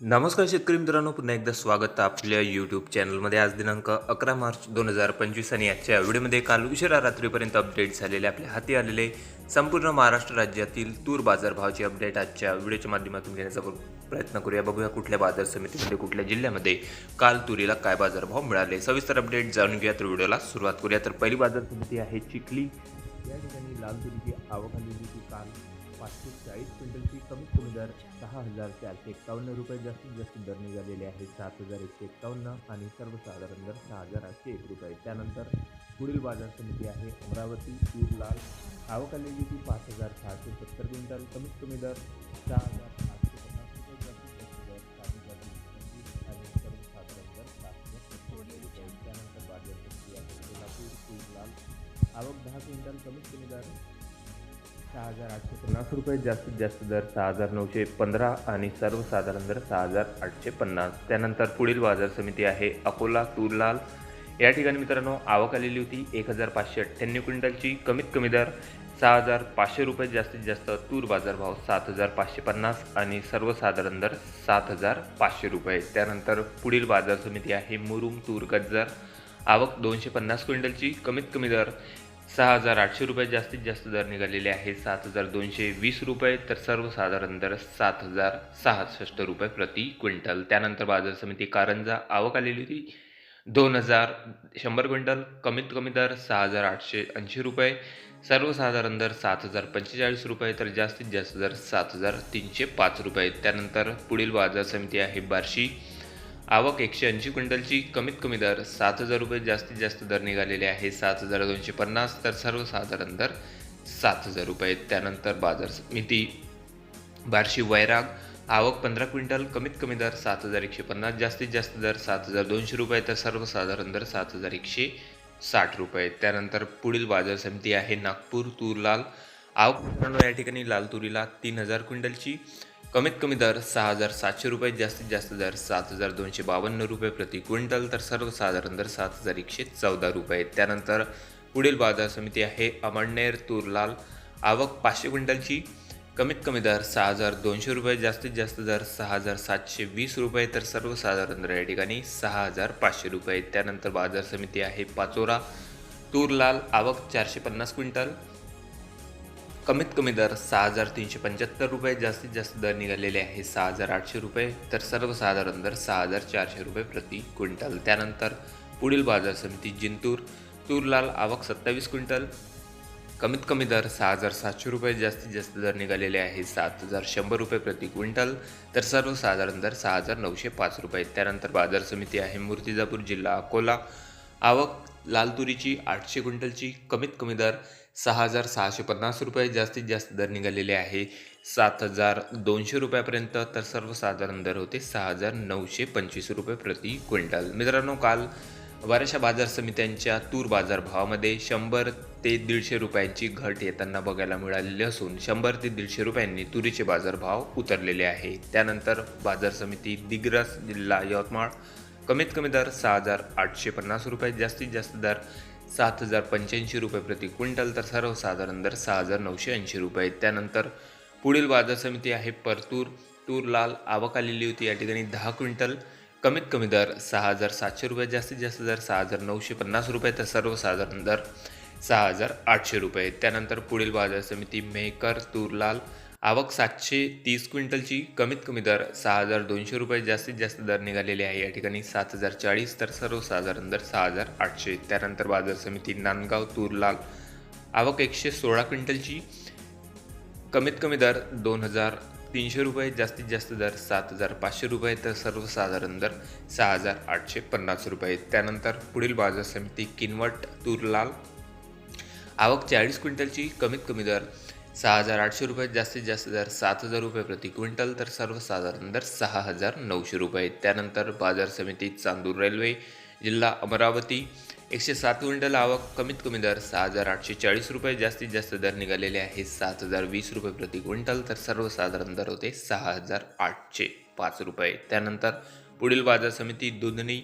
नमस्कार शेतकरी मित्रांनो पुन्हा एकदा स्वागत आपल्या यूट्यूब चॅनलमध्ये आज दिनांक अकरा मार्च दोन हजार पंचवीस आणि आजच्या व्हिडिओमध्ये काल उशिरा रात्रीपर्यंत अपडेट झालेले आपल्या हाती आलेले संपूर्ण महाराष्ट्र राज्यातील तूर बाजारभावाची अपडेट आजच्या व्हिडिओच्या माध्यमातून घेण्याचा प्रयत्न करूया. बघूया कुठल्या बाजार समितीमध्ये कुठल्या जिल्ह्यामध्ये काल तुरीला काय बाजारभाव मिळाले. सविस्तर अपडेट जाणून घेऊया तर व्हिडिओला सुरुवात करूया. तर पहिली बाजार समिती आहे चिखली. या ठिकाणी लाल तुरीची आवक आलेली काल. पाचशे चाळीस क्विंटलची कमीत कमी दर सहा हज़ार चारशे एक्कावन्न रुपये जास्तीत जास्त दर निघालेले आहेत. सात हज़ार एकशे एक्कावन्न आणि सर्वसाधारण दर सहा हज़ार आठशे एक रुपये. त्यानंतर पुढील बाज़ार समिती आहे अमरावती लाल आवक आलेली होती पाच हज़ार सहाशे सत्तर क्विंटल. कमीत कमी दर सहा हज़ार सात सर्वसाधारण रुपये. बाज़ार आवक दहा क्विंटल. कमीत कमी दर सहा हजार आठशे पन्नास रुपये जास्तीत जास्त दर सहा हजार नऊशे पंधरा आणि सर्वसाधारण दर सहा हजार आठशे पन्नास. त्यानंतर पुढील बाजार समिती आहे अकोला तूरलाल. या ठिकाणी मित्रांनो आवक आलेली होती एक हजार पाचशे अठ्ठ्याण्णव क्विंटलची. कमीत कमी दर सहा हजार पाचशे रुपये जास्तीत जास्त तूर बाजारभाव सात हजार पाचशे पन्नास आणि सर्वसाधारण दर सात हजार पाचशे रुपये. त्यानंतर पुढील बाजार समिती आहे मुरुम तूर गज्जर. आवक दोनशे पन्नास क्विंटलची. कमीत कमी दर सहा हजार आठशे रुपये जास्तीत जास्त दर निघालेले आहे. सात हजार दोनशे वीस रुपये तर सर्वसाधारण दर सात हजार सहासष्ट रुपये प्रति क्विंटल. त्यानंतर बाजार समिती कारंजा आवक आलेली होती. दोन हजार शंभर क्विंटल कमीत कमी दर सहा हजार आठशे ऐंशी रुपये सर्वसाधारण दर सात हजार पंचेचाळीस रुपये तर जास्तीत जास्त दर सात हजार तीनशे पाच रुपये. त्यानंतर पुढील बाजार समिती आहे बार्शी. आवक एकशे ऐंशी क्विंटलची कमीत कमी दर सात हजार रुपये जास्तीत जास्त दर निघालेले आहे. सात हजार दोनशे पन्नास तर सर्वसाधारण दर सात हजार रुपये. त्यानंतर बाजार समिती बार्शी वैराग आवक पंधरा क्विंटल कमीत कमी दर सात हजार एकशे पन्नास जास्तीत जास्त दर सात हजार दोनशे रुपये तर सर्वसाधारण दर सात हजार एकशे साठ रुपये. त्यानंतर पुढील बाजार समिती आहे नागपूर तूरलाल आवक या ठिकाणी लाल तुरीला तीन हजार क्विंटलची कमीत कमी दर सहा हजार सातशे रुपये जास्तीत जास्त दर सात हजार दोनशे बावन्न रुपये प्रति क्विंटल तर सर्वसाधारण दर सात हजार एकशे चौदा रुपये. त्यानंतर पुढील बाजार समिती आहे अमळनेर तुरलाल. आवक पाचशे क्विंटलची. कमीत कमी दर सहा हजार दोनशे रुपये जास्तीत जास्त दर सहा हजार सातशे वीस रुपये तर सर्वसाधारण दर या ठिकाणी सहा हजार पाचशे रुपये. त्यानंतर बाजार समिती आहे पाचोरा. तूरलाल आवक चारशे पन्नास क्विंटल. कमीत कमी दर सहा हजार तीनशे पंच्याहत्तर रुपये जास्तीत जास्त दर निघालेले आहे सहा हजार आठशे रुपये तर सर्वसाधारण दर सहा हजार चारशे रुपये प्रति क्विंटल. त्यानंतर पुढील बाजार समिती जिंतूर तूरलाल आवक सत्तावीस क्विंटल. कमीत कमी दर सहा हजार सातशे रुपये जास्तीत जास्त दर निघालेले आहे सात हजार शंभर रुपये प्रति क्विंटल तर सर्वसाधारण दर सहा हजार नऊशे पाच रुपये. त्यानंतर बाजार समिती आहे मूर्तिजापूर जिल्हा अकोला. आवक लाल तुरीची आठशे क्विंटलची कमीत कमी दर सहा हजार सहाशे पन्नास रुपये जास्तीत जास्त दर निघालेले आहे. सात हजार दोनशे रुपयापर्यंत तर सर्वसाधारण दर होते सहा हजार नऊशे पंचवीस रुपये प्रति क्विंटल. मित्रांनो काल बऱ्याचशा बाजार समित्यांच्या तूर बाजार भावामध्ये शंभर ते दीडशे रुपयांची घट येताना बघायला मिळालेली असून शंभर ते दीडशे रुपयांनी तुरीचे बाजारभाव उतरलेले आहे. त्यानंतर बाजार समिती दिग्रस जिल्हा यवतमाळ कमीत कमी दर सहा हजार आठशे पन्नास रुपये जास्तीत जास्त दर सात हजार पंच्याऐंशी रुपये प्रति क्विंटल तर सर्वसाधारण दर सहा हजार नऊशे ऐंशी रुपये त्यानंतर पुढील बाजार समिती आहे परतूर. तूर लाल आवक आलेली होती. या ठिकाणी दहा क्विंटल कमीत कमी दर सहा हजार सातशे रुपये जास्तीत जास्त दर सहा हजार नऊशे पन्नास रुपये तर सर्वसाधारण दर सहा हजार आठशे रुपये त्यानंतर पुढील बाजार समिती मेहकर तूरलाल आवक सातशे तीस क्विंटलची कमीत कमी दर सहा हजार दोनशे रुपये जास्तीत जास्त दर निघालेले आहे. या ठिकाणी सात हजार चाळीस तर सर्वसाधारण दर सहा हजार आठशे. त्यानंतर बाजार समिती नांदगाव तूरलाल. आवक एकशे सोळा क्विंटलची कमीत कमी दर दोन हजार तीनशे रुपये जास्तीत जास्त दर सात हजार पाचशे रुपये तर सर्वसाधारण दर सहा हजार आठशे पन्नास रुपये. त्यानंतर पुढील बाजार समिती किनवट तूरलाल. आवक चाळीस क्विंटलची कमीत कमी दर सहा हजार आठशे रुपये जास्तीत जास्त दर सात हजार रुपये प्रति क्विंटल तर सर्वसाधारण दर सहा हजार नऊशे रुपये. त्यानंतर बाजार समिती चांदूर रेल्वे जिल्हा अमरावती एकशे सात क्विंटल आवक कमीत कमी दर सहा हजार आठशे चाळीस रुपये जास्तीत जास्त दर निघालेले आहे सात हजार वीस रुपये प्रति क्विंटल तर सर्वसाधारण दर होते सहा हजार आठशे पाच रुपये. त्यानंतर पुढील बाजार समिती दुधनी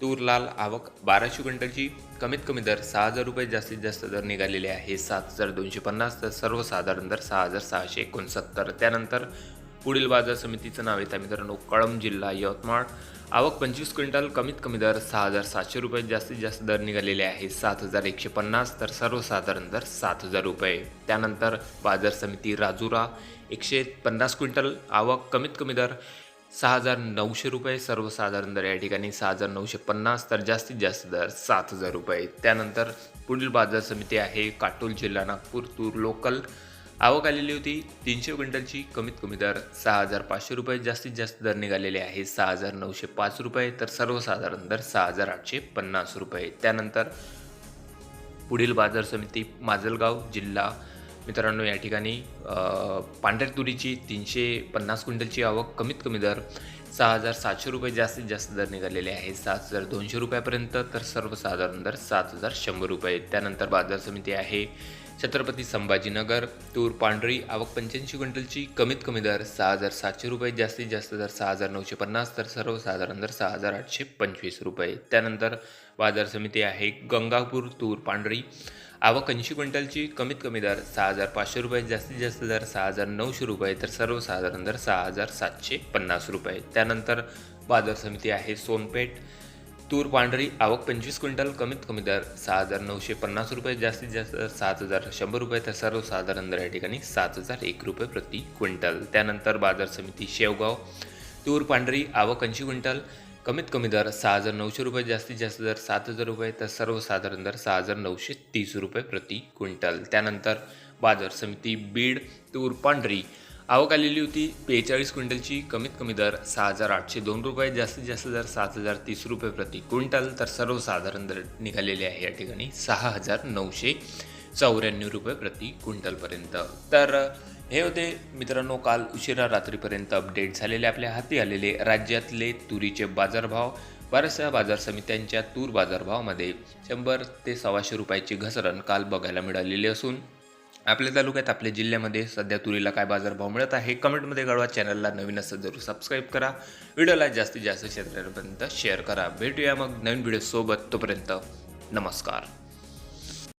तूर लाल आवक बाराशे क्विंटलची कमीत कमी दर सहा हजार रुपये जास्तीत जास्त दर निघालेले आहे. सात हजार दोनशे पन्नास तर सर्वसाधारण दर सहा हजार सहाशे एकोणसत्तर. त्यानंतर पुढील बाजार समितीचं नाव येतं मित्रांनो कळम जिल्हा यवतमाळ. आवक पंचवीस क्विंटल कमीत कमी दर सहा हजार सातशे रुपये जास्तीत जास्त दर निघालेले आहे. सात हजार एकशे पन्नास तर सर्वसाधारण दर सात हजार रुपये. त्यानंतर बाजार समिती राजुरा एकशे पन्नास क्विंटल आवक कमीत कमी दर सहा हजार नऊशे रुपये सर्वसाधारण दर या ठिकाणी. सहा हजार नऊशे पन्नास तर जास्तीत जास्त दर सात हजार रुपये. त्यानंतर पुढील बाजार समिती आहे काटोल जिल्हा नागपूर तूर लोकल. आवक आलेली होती तीनशे क्विंटलची कमीत कमी दर सहा हजार पाचशे रुपये. जास्तीत जास्त दर निघालेले आहे सहा हजार नऊशे पाच रुपये तर सर्वसाधारण दर सहा हजार आठशे पन्नास रुपये. त्यानंतर पुढील बाजार समिती माजलगाव जिल्हा मित्रांनो या ठिकाणी पांढऱ्या तुरीची तीनशे पन्नास क्विंटलची आवक कमीत कमी दर सहा हजार सातशे रुपये जास्तीत जास्त दर निघालेले आहे. सात हजार दोनशे रुपयापर्यंत तर सर्वसाधारण दर सात हजार शंभर रुपये. त्यानंतर बाजार समिती आहे छत्रपती संभाजीनगर तूर पांढरी आवक पंच्याऐंशी क्विंटलची कमीत कमी दर सहा हजार सातशे रुपये जास्तीत जास्त दर सहा हजार नऊशे पन्नास तर सर्वसाधारण दर सहा हजार आठशे पंचवीस रुपये. त्यानंतर बाजार समिती आहे गंगापूर तूर पांढरी आवक ऐंशी क्विंटलची कमीत कमी दर सहा हजार पाचशे रुपये जास्तीत जास्त दर सहा हजार नऊशे रुपये तर सर्वसाधारण दर सहा हजार सातशे पन्नास रुपये. त्यानंतर बाजार समिती आहे सोनपेठ. तूर पांढरी आवक पंचवीस क्विंटल कमीत कमी दर सहा हजार नऊशे पन्नास रुपये जास्तीत जास्त दर सात हजार शंभर रुपये तर सर्वसाधारण दर या ठिकाणी सात हजार एक रुपये प्रति क्विंटल. त्यानंतर बाजार समिती शेवगाव. तूर पांढरी आवक ऐंशी क्विंटल कमीत कमी दर सहा हजार नऊशे रुपये जास्तीत जास्त दर सात हजार रुपये तर सर्वसाधारण दर सहा हजार नऊशे तीस रुपये प्रति क्विंटल. त्यानंतर बाजार समिती बीड तूर पांढरी. आवक आलेली होती बेचाळीस क्विंटलची. कमीत कमी दर सहा हजार आठशे दोन रुपये जास्तीत जास्त दर सात हजार तीस रुपये प्रति क्विंटल. तर सर्वसाधारण दर निघालेले आहे या ठिकाणी सहा हजार नऊशे चौऱ्याण्णव रुपये प्रति क्विंटलपर्यंत. तर हे होते मित्रांनो काल उशिरा रात्रीपर्यंत अपडेट झालेले आपल्या हाती आलेले राज्यातले तुरीचे बाजारभाव. बऱ्याचशा बाजार समित्यांच्या तूर बाजारभावामध्ये शंभर ते सव्वाशे रुपयाची घसरण काल बघायला मिळालेली असून आपल्या तालुक्यात आपल्या जिल्ह्यामध्ये सध्या तुरीला काय बाजारभाव मिळत आहे कमेंटमध्ये कळवा. चॅनलला नवीन असं जरूर सबस्क्राईब करा. व्हिडिओला जास्तीत जास्त शेतकऱ्यांपर्यंत शेअर करा. भेटूया मग नवीन व्हिडिओसोबत तोपर्यंत नमस्कार.